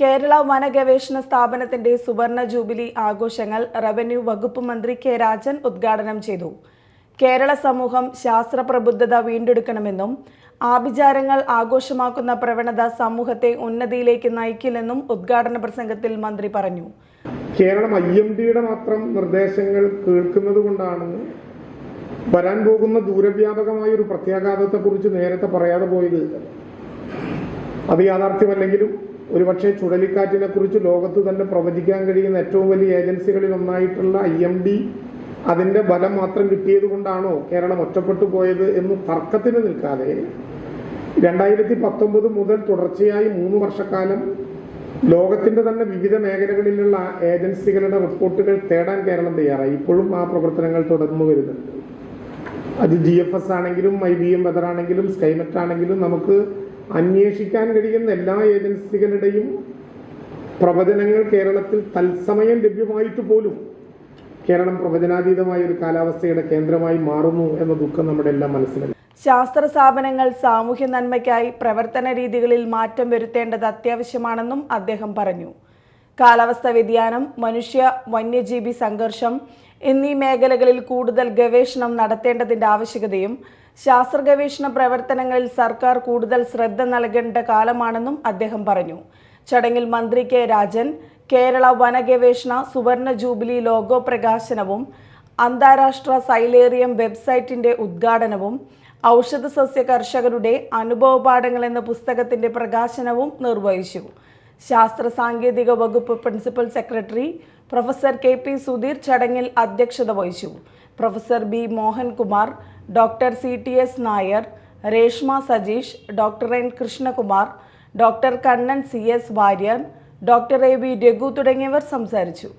കേരള വനഗവേഷണ സ്ഥാപനത്തിന്റെ സുവർണ ജൂബിലി ആഘോഷങ്ങൾ റവന്യൂ വകുപ്പ് മന്ത്രി കെ രാജൻ ഉദ്ഘാടനം ചെയ്തു. കേരള സമൂഹം ശാസ്ത്ര പ്രബുദ്ധത വീണ്ടെടുക്കണമെന്നും ആഭിചാരങ്ങൾ ആഘോഷമാക്കുന്ന പ്രവണത സമൂഹത്തെ ഉന്നതിയിലേക്ക് നയിക്കില്ലെന്നും ഉദ്ഘാടന പ്രസംഗത്തിൽ മന്ത്രി പറഞ്ഞു. കേരളം ഐ എം ഡിയുടെ മാത്രം നിർദ്ദേശങ്ങൾ കേൾക്കുന്നത് കൊണ്ടാണ് വരാൻ പോകുന്ന ദൂരവ്യാപകമായ ഒരു പ്രത്യാഘാതത്തെക്കുറിച്ച് നേരത്തെ പറയാതെ പോയത്. അത് യാഥാർത്ഥ്യമല്ലെങ്കിലും ഒരുപക്ഷെ ചുഴലിക്കാറ്റിനെ കുറിച്ച് ലോകത്ത് തന്നെ പ്രവചിക്കാൻ കഴിയുന്ന ഏറ്റവും വലിയ ഏജൻസികളിൽ ഒന്നായിട്ടുള്ള ഐ എം ഡി അതിന്റെ ബലം മാത്രം കിട്ടിയത് കൊണ്ടാണോ കേരളം ഒറ്റപ്പെട്ടു പോയത് എന്ന് തർക്കത്തിന് നിൽക്കാതെ രണ്ടായിരത്തി പത്തൊമ്പത് മുതൽ തുടർച്ചയായി മൂന്ന് വർഷക്കാലം ലോകത്തിന്റെ തന്നെ വിവിധ മേഖലകളിലുള്ള ഏജൻസികളുടെ റിപ്പോർട്ടുകൾ തേടാൻ കേരളം തയ്യാറായി. ഇപ്പോഴും ആ പ്രവർത്തനങ്ങൾ തുടർന്നു വരുന്നുണ്ട്. അത് ജി എഫ് എസ് ആണെങ്കിലും ഐ ബി എം വെതർ ആണെങ്കിലും സ്കൈമെറ്റ് ആണെങ്കിലും നമുക്ക് അന്വേഷിക്കാൻ കഴിയുന്ന എല്ലാ ഏജൻസികളുടെയും പ്രവചനങ്ങൾ കേരളത്തിൽ തത്സമയം ലഭ്യമായിട്ട് പോലും കേരളം പ്രവചനാതീതമായ ഒരു കാലാവസ്ഥയുടെ കേന്ദ്രമായി മാറുന്നു എന്ന ദുഃഖം നമ്മുടെ എല്ലാം മനസ്സിലായി ശാസ്ത്ര സ്ഥാപനങ്ങൾ സാമൂഹ്യ നന്മയ്ക്കായി പ്രവർത്തന രീതികളിൽ മാറ്റം വരുത്തേണ്ടത് അത്യാവശ്യമാണെന്നും അദ്ദേഹം പറഞ്ഞു. കാലാവസ്ഥാ വ്യതിയാനം മനുഷ്യ വന്യജീവി സംഘർഷം എന്നീ മേഖലകളിൽ കൂടുതൽ ഗവേഷണം നടത്തേണ്ടതിന്റെ ആവശ്യകതയും ശാസ്ത്ര ഗവേഷണ പ്രവർത്തനങ്ങളിൽ സർക്കാർ കൂടുതൽ ശ്രദ്ധ നൽകേണ്ട കാലമാണെന്നും അദ്ദേഹം പറഞ്ഞു. ചടങ്ങിൽ മന്ത്രി കെ രാജൻ കേരള വനഗവേഷണ സുവർണ ജൂബിലി ലോഗോ പ്രകാശനവും അന്താരാഷ്ട്ര സൈലേറിയം വെബ്സൈറ്റിന്റെ ഉദ്ഘാടനവും ഔഷധ സസ്യ കർഷകരുടെ അനുഭവപാഠങ്ങൾ എന്ന പുസ്തകത്തിന്റെ പ്രകാശനവും നിർവഹിച്ചു. ശാസ്ത്ര സാങ്കേതിക വകുപ്പ് principal secretary professor K P Sudheer ചടങ്ങിൽ അധ്യക്ഷത വഹിച്ചു. Professor B Mohankumar doctor C T S Nair Reshma Sajeesh doctor N Krishnakumar doctor Kannan C S Warrier doctor A V Raghu തുടങ്ങിയവർ സംസാരിച്ചു.